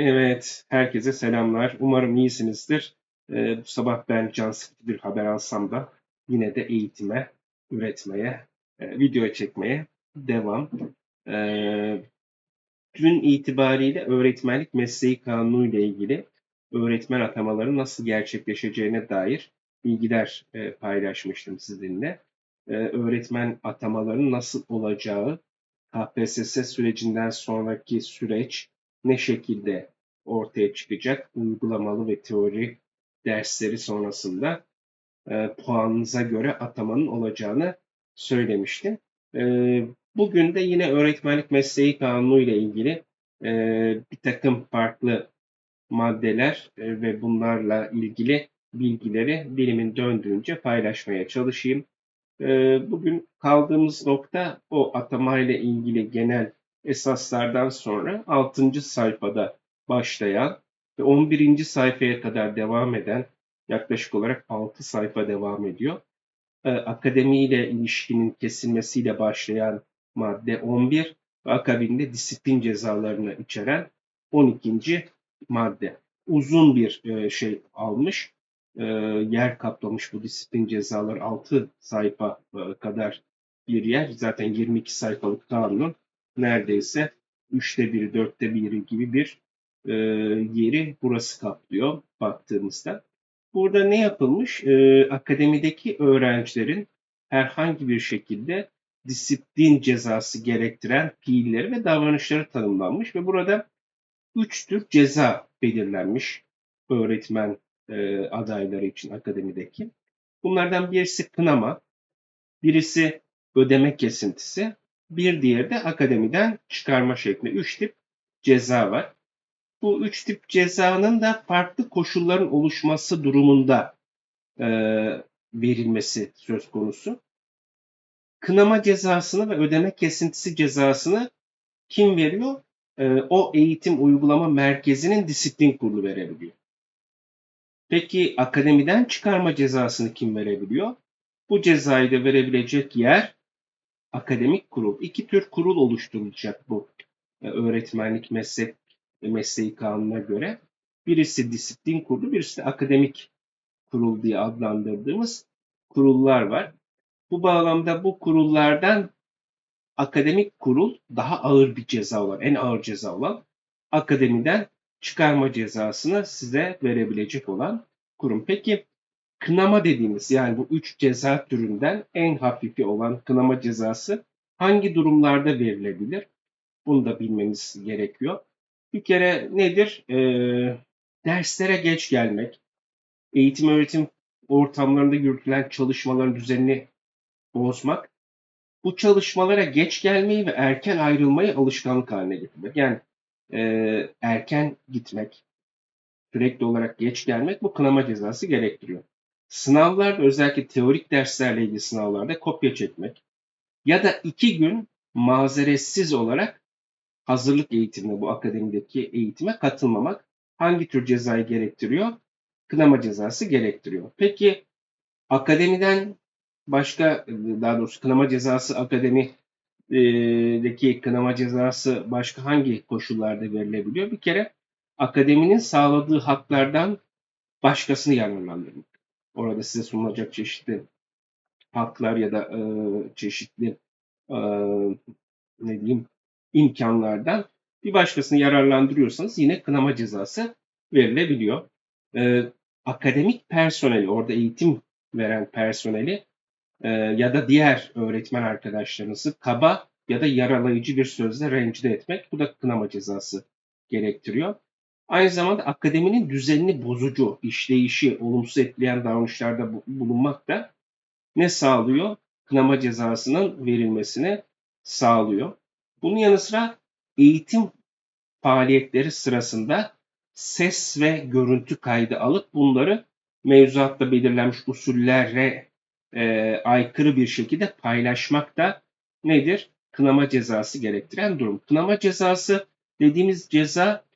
Evet, herkese selamlar. Umarım iyisinizdir. Ee, bu sabah ben can sıkıcı bir haber alsam da yine de eğitime, üretmeye, e, video çekmeye devam. Ee, dün itibariyle öğretmenlik mesleği kanunu ile ilgili öğretmen atamaları nasıl gerçekleşeceğine dair bilgiler e, paylaşmıştım sizinle. Ee, öğretmen atamalarının nasıl olacağı, KPSS sürecinden sonraki süreç, ne şekilde ortaya çıkacak uygulamalı ve teori dersleri sonrasında e, puanınıza göre atamanın olacağını söylemiştim. E, bugün de yine öğretmenlik mesleği kanunu ile ilgili e, bir takım farklı maddeler e, ve bunlarla ilgili bilgileri dilimin döndüğünce paylaşmaya çalışayım. E, bugün kaldığımız nokta o atama ile ilgili genel esaslardan sonra 6. sayfada başlayan ve 11. sayfaya kadar devam eden yaklaşık olarak 6 sayfa devam ediyor. Ee, akademiyle ilişkinin kesilmesiyle başlayan madde 11 ve akabinde disiplin cezalarını içeren 12. madde. Uzun bir e, şey almış, e, yer kaplamış bu disiplin cezaları 6 sayfa e, kadar bir yer. Zaten 22 sayfalık kanun neredeyse üçte biri, dörtte biri gibi bir e, yeri burası kaplıyor baktığımızda. Burada ne yapılmış? E, akademideki öğrencilerin herhangi bir şekilde disiplin cezası gerektiren fiilleri ve davranışları tanımlanmış ve burada üç tür ceza belirlenmiş öğretmen e, adayları için akademideki. Bunlardan birisi kınama, birisi ödeme kesintisi, bir diğeri de akademiden çıkarma şeklinde üç tip ceza var. Bu üç tip cezanın da farklı koşulların oluşması durumunda e, verilmesi söz konusu. Kınama cezasını ve ödeme kesintisi cezasını kim veriyor? E, o eğitim uygulama merkezinin disiplin kurulu verebiliyor. Peki akademiden çıkarma cezasını kim verebiliyor? Bu cezayı da verebilecek yer akademik kurul. İki tür kurul oluşturulacak bu e, öğretmenlik meslek mesleği kanununa göre. Birisi disiplin kurulu, birisi de akademik kurul diye adlandırdığımız kurullar var. Bu bağlamda bu kurullardan akademik kurul daha ağır bir ceza olan, en ağır ceza olan akademiden çıkarma cezasını size verebilecek olan kurum. Peki kınama dediğimiz yani bu üç ceza türünden en hafifi olan kınama cezası hangi durumlarda verilebilir? Bunu da bilmemiz gerekiyor. Bir kere nedir? E, derslere geç gelmek, eğitim öğretim ortamlarında yürütülen çalışmaların düzenini bozmak, bu çalışmalara geç gelmeyi ve erken ayrılmayı alışkanlık haline getirmek. Yani e, erken gitmek, sürekli olarak geç gelmek bu kınama cezası gerektiriyor. Sınavlarda özellikle teorik derslerle ilgili sınavlarda kopya çekmek ya da iki gün mazeretsiz olarak hazırlık eğitimine, bu akademideki eğitime katılmamak hangi tür cezayı gerektiriyor? Kınama cezası gerektiriyor. Peki akademiden başka, daha doğrusu kınama cezası akademideki kınama cezası başka hangi koşullarda verilebiliyor? Bir kere akademinin sağladığı haklardan başkasını yararlandırmak. Orada size sunulacak çeşitli haklar ya da e, çeşitli e, ne diyeyim imkanlardan bir başkasını yararlandırıyorsanız yine kınama cezası verilebiliyor. Ee, akademik personeli, orada eğitim veren personeli e, ya da diğer öğretmen arkadaşlarınızı kaba ya da yaralayıcı bir sözle rencide etmek bu da kınama cezası gerektiriyor. Aynı zamanda akademinin düzenini bozucu, işleyişi olumsuz etkileyen davranışlarda bulunmak da ne sağlıyor? Kınama cezasının verilmesini sağlıyor. Bunun yanı sıra eğitim faaliyetleri sırasında ses ve görüntü kaydı alıp bunları mevzuatta belirlenmiş usullere e, aykırı bir şekilde paylaşmak da nedir? Kınama cezası gerektiren durum. Kınama cezası dediğimiz ceza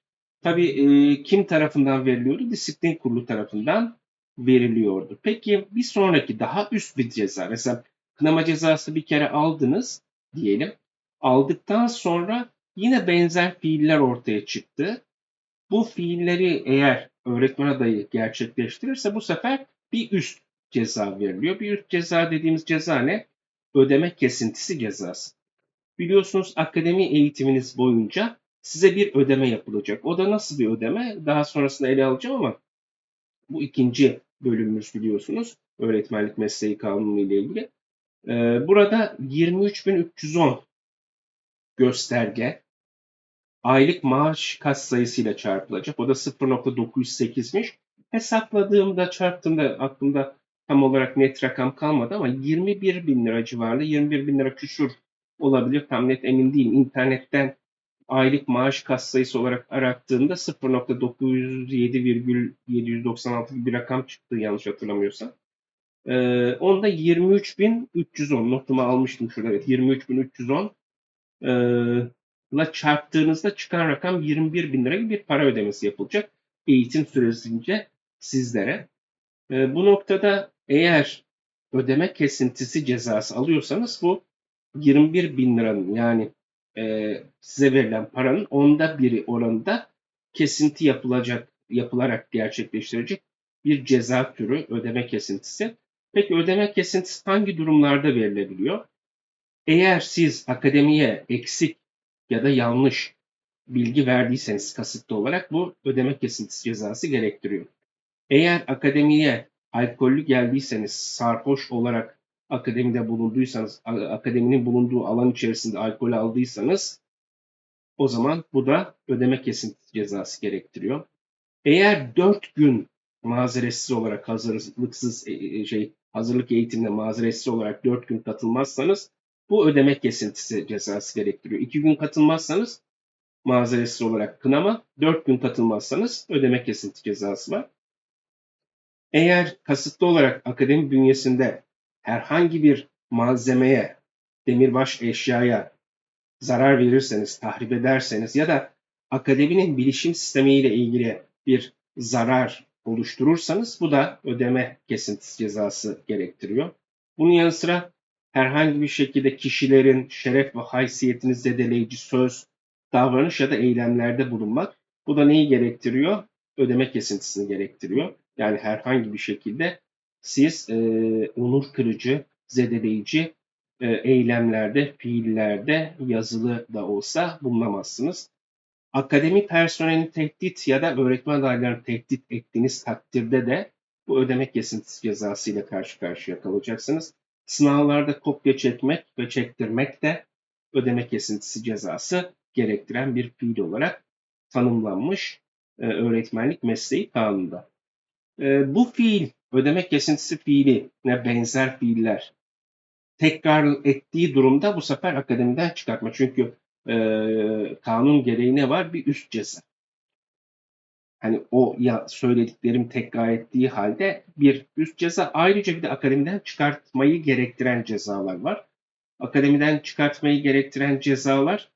tabii e, kim tarafından veriliyordu? Disiplin kurulu tarafından veriliyordu. Peki bir sonraki daha üst bir ceza. Mesela kınama cezası bir kere aldınız diyelim aldıktan sonra yine benzer fiiller ortaya çıktı. Bu fiilleri eğer öğretmen adayı gerçekleştirirse bu sefer bir üst ceza veriliyor. Bir üst ceza dediğimiz ceza ne? Ödeme kesintisi cezası. Biliyorsunuz akademi eğitiminiz boyunca size bir ödeme yapılacak. O da nasıl bir ödeme? Daha sonrasında ele alacağım ama bu ikinci bölümümüz biliyorsunuz. Öğretmenlik mesleği kanunu ile ilgili. Ee, burada 23.310 gösterge aylık maaş kas sayısıyla çarpılacak. O da 0.908'miş. Hesapladığımda, çarptığımda aklımda tam olarak net rakam kalmadı ama 21 bin lira civarında, 21 bin lira küsur olabilir. Tam net emin değilim. İnternetten aylık maaş kas sayısı olarak arattığımda 0.907,796 gibi bir rakam çıktı yanlış hatırlamıyorsam. Ee, onda 23.310 notumu almıştım şurada evet 23.310 e, ile çarptığınızda çıkan rakam 21 bin lira gibi bir para ödemesi yapılacak eğitim süresince sizlere. E, bu noktada eğer ödeme kesintisi cezası alıyorsanız bu 21 bin liranın yani e, size verilen paranın onda biri oranında kesinti yapılacak yapılarak gerçekleştirecek bir ceza türü ödeme kesintisi. Peki ödeme kesintisi hangi durumlarda verilebiliyor? Eğer siz akademiye eksik ya da yanlış bilgi verdiyseniz kasıtlı olarak bu ödeme kesintisi cezası gerektiriyor. Eğer akademiye alkollü geldiyseniz, sarhoş olarak akademide bulunduysanız, akademinin bulunduğu alan içerisinde alkol aldıysanız o zaman bu da ödeme kesintisi cezası gerektiriyor. Eğer 4 gün mazeretsiz olarak hazırlıksız e, e, şey hazırlık eğitimine mazeretsiz olarak 4 gün katılmazsanız bu ödeme kesintisi cezası gerektiriyor. 2 gün katılmazsanız mazeretsiz olarak kınama, 4 gün katılmazsanız ödeme kesinti cezası var. Eğer kasıtlı olarak akademi bünyesinde herhangi bir malzemeye, demirbaş eşyaya zarar verirseniz, tahrip ederseniz ya da akademinin bilişim sistemiyle ilgili bir zarar oluşturursanız bu da ödeme kesintisi cezası gerektiriyor. Bunun yanı sıra herhangi bir şekilde kişilerin şeref ve haysiyetini zedeleyici söz, davranış ya da eylemlerde bulunmak. Bu da neyi gerektiriyor? Ödeme kesintisini gerektiriyor. Yani herhangi bir şekilde siz e, onur kırıcı, zedeleyici e, eylemlerde, fiillerde yazılı da olsa bulunamazsınız. Akademi personelini tehdit ya da öğretmen adaylarını tehdit ettiğiniz takdirde de bu ödeme kesintisi cezası ile karşı karşıya kalacaksınız. Sınavlarda kopya çekmek ve çektirmek de ödeme kesintisi cezası gerektiren bir fiil olarak tanımlanmış e, öğretmenlik mesleği kanununda. E, bu fiil, ödeme kesintisi fiili ne benzer fiiller tekrar ettiği durumda bu sefer akademiden çıkartma. Çünkü e, kanun gereği ne var? Bir üst ceza. Hani o ya söylediklerim tekrar ettiği halde bir üst ceza ayrıca bir de akademiden çıkartmayı gerektiren cezalar var. Akademiden çıkartmayı gerektiren cezalar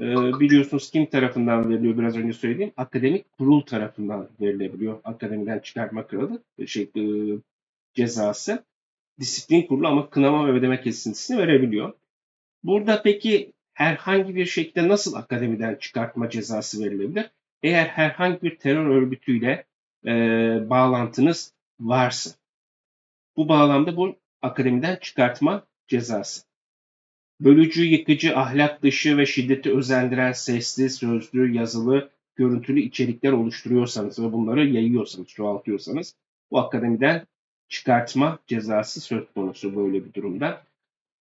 e, biliyorsunuz kim tarafından veriliyor biraz önce söylediğim akademik kurul tarafından verilebiliyor. Akademiden çıkartma kralı şey e, cezası disiplin kurulu ama kınama ve ödeme kesintisini verebiliyor. Burada peki herhangi bir şekilde nasıl akademiden çıkartma cezası verilebilir? Eğer herhangi bir terör örgütüyle e, bağlantınız varsa. Bu bağlamda bu akademiden çıkartma cezası. Bölücü, yıkıcı, ahlak dışı ve şiddeti özendiren sesli, sözlü, yazılı, görüntülü içerikler oluşturuyorsanız ve bunları yayıyorsanız, çoğaltıyorsanız bu akademiden çıkartma cezası söz konusu böyle bir durumda.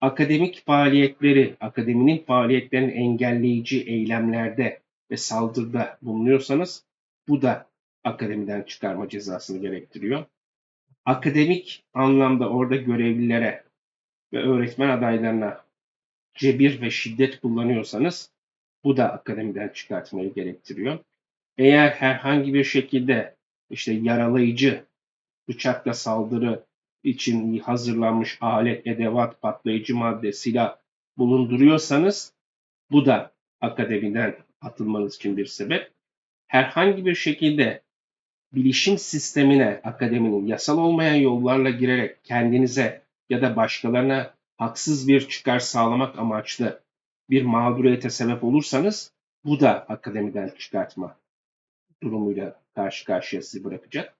Akademik faaliyetleri, akademinin faaliyetlerini engelleyici eylemlerde ve saldırıda bulunuyorsanız bu da akademiden çıkarma cezasını gerektiriyor. Akademik anlamda orada görevlilere ve öğretmen adaylarına cebir ve şiddet kullanıyorsanız bu da akademiden çıkartmayı gerektiriyor. Eğer herhangi bir şekilde işte yaralayıcı bıçakla saldırı için hazırlanmış alet, edevat, patlayıcı madde, silah bulunduruyorsanız bu da akademiden atılmanız için bir sebep. Herhangi bir şekilde bilişim sistemine akademinin yasal olmayan yollarla girerek kendinize ya da başkalarına haksız bir çıkar sağlamak amaçlı bir mağduriyete sebep olursanız bu da akademiden çıkartma durumuyla karşı karşıya sizi bırakacak.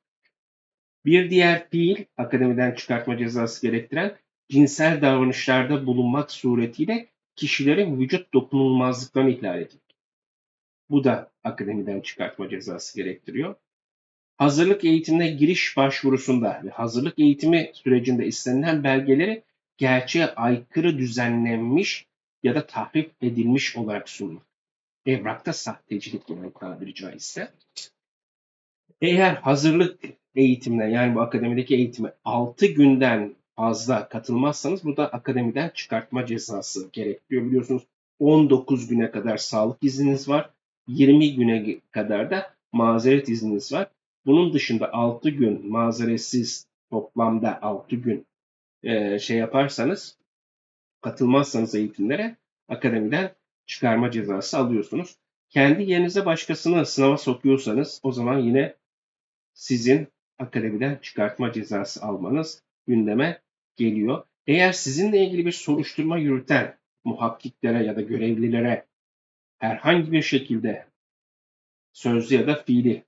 Bir diğer fiil akademiden çıkartma cezası gerektiren cinsel davranışlarda bulunmak suretiyle kişilerin vücut dokunulmazlıklarını ihlal etmek. Bu da akademiden çıkartma cezası gerektiriyor. Hazırlık eğitimine giriş başvurusunda ve hazırlık eğitimi sürecinde istenilen belgeleri gerçeğe aykırı düzenlenmiş ya da tahrif edilmiş olarak sunmak. Evrakta sahtecilik yani tabiri caizse. Eğer hazırlık eğitimine yani bu akademideki eğitime 6 günden fazla katılmazsanız bu da akademiden çıkartma cezası gerektiriyor. Biliyorsunuz 19 güne kadar sağlık izniniz var. 20 güne kadar da mazeret izniniz var. Bunun dışında 6 gün mazeretsiz toplamda 6 gün e, şey yaparsanız katılmazsanız eğitimlere akademiden çıkarma cezası alıyorsunuz. Kendi yerinize başkasını sınava sokuyorsanız o zaman yine sizin akademiden çıkartma cezası almanız gündeme geliyor. Eğer sizinle ilgili bir soruşturma yürüten muhakkiklere ya da görevlilere herhangi bir şekilde sözlü ya da fiili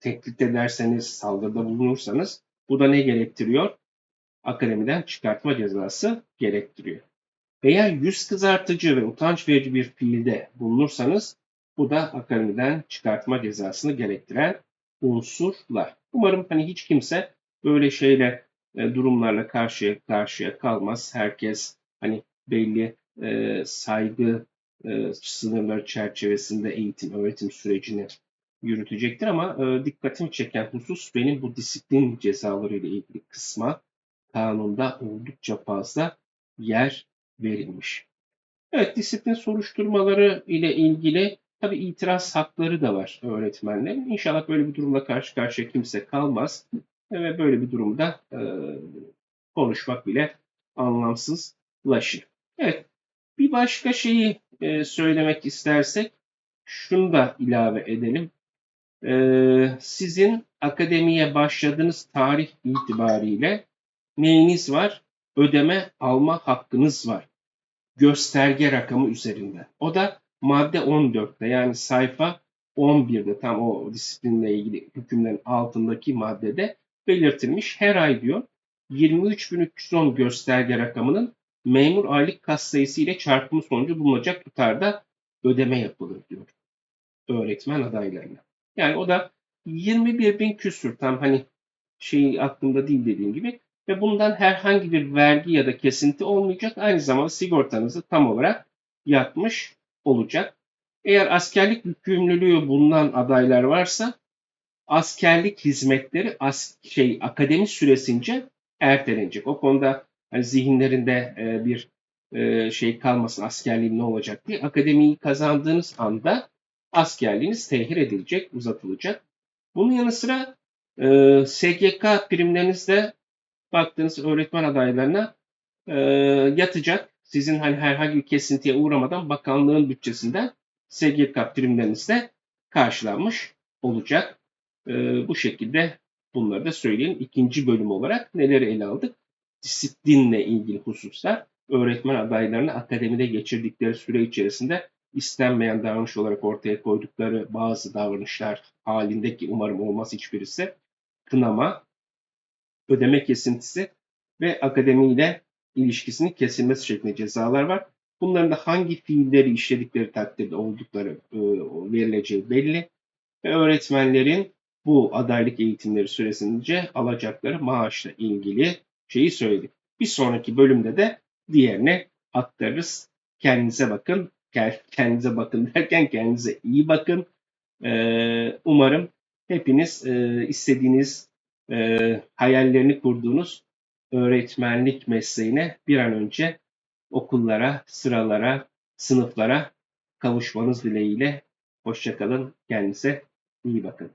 tehdit ederseniz, saldırıda bulunursanız bu da ne gerektiriyor? Akademiden çıkartma cezası gerektiriyor. Eğer yüz kızartıcı ve utanç verici bir fiilde bulunursanız bu da akademiden çıkartma cezasını gerektiren unsurlar. Umarım hani hiç kimse böyle şeyle e, durumlarla karşıya karşıya kalmaz. Herkes hani belli e, saygı e, sınırları çerçevesinde eğitim öğretim sürecini yürütecektir ama e, dikkatimi çeken husus benim bu disiplin cezaları ile ilgili kısma kanunda oldukça fazla yer verilmiş. Evet disiplin soruşturmaları ile ilgili tabi itiraz hakları da var öğretmenlerin. İnşallah böyle bir durumla karşı karşıya kimse kalmaz ve böyle bir durumda e, konuşmak bile anlamsızlaşır. Evet bir başka şeyi e, söylemek istersek şunu da ilave edelim. E, sizin akademiye başladığınız tarih itibariyle neyiniz var? Ödeme alma hakkınız var. Gösterge rakamı üzerinde. O da madde 14'te yani sayfa 11'de tam o disiplinle ilgili hükümlerin altındaki maddede belirtilmiş. Her ay diyor 23.310 gösterge rakamının memur aylık kas sayısı ile çarpımı sonucu bulunacak tutarda ödeme yapılır diyor öğretmen adaylarına. Yani o da 21 bin küsür tam hani şey aklımda değil dediğim gibi ve bundan herhangi bir vergi ya da kesinti olmayacak. Aynı zamanda sigortanızı tam olarak yapmış olacak. Eğer askerlik yükümlülüğü bulunan adaylar varsa askerlik hizmetleri as şey akademi süresince ertelenecek. O konuda hani zihinlerinde e, bir e, şey kalmasın askerliğim ne olacak diye. Akademiyi kazandığınız anda askerliğiniz tehir edilecek, uzatılacak. Bunun yanı sıra e, SGK primleriniz de baktığınız öğretmen adaylarına e, yatacak. Sizin hani herhangi bir kesintiye uğramadan bakanlığın bütçesinden SGK primleriniz de karşılanmış olacak. E, bu şekilde bunları da söyleyelim. İkinci bölüm olarak neleri ele aldık? Disiplinle ilgili hususlar. Öğretmen adaylarını akademide geçirdikleri süre içerisinde istenmeyen davranış olarak ortaya koydukları bazı davranışlar halindeki umarım olmaz hiçbirisi kınama, ödeme kesintisi ve akademiyle ilişkisinin kesilmesi şeklinde cezalar var. Bunların da hangi fiilleri işledikleri takdirde oldukları e, verileceği belli. Ve öğretmenlerin bu adaylık eğitimleri süresince alacakları maaşla ilgili şeyi söyledik. Bir sonraki bölümde de diğerini aktarırız. Kendinize bakın. Kendinize bakın derken kendinize iyi bakın. Ee, umarım hepiniz e, istediğiniz e, hayallerini kurduğunuz öğretmenlik mesleğine bir an önce okullara, sıralara, sınıflara kavuşmanız dileğiyle. Hoşçakalın, kendinize iyi bakın.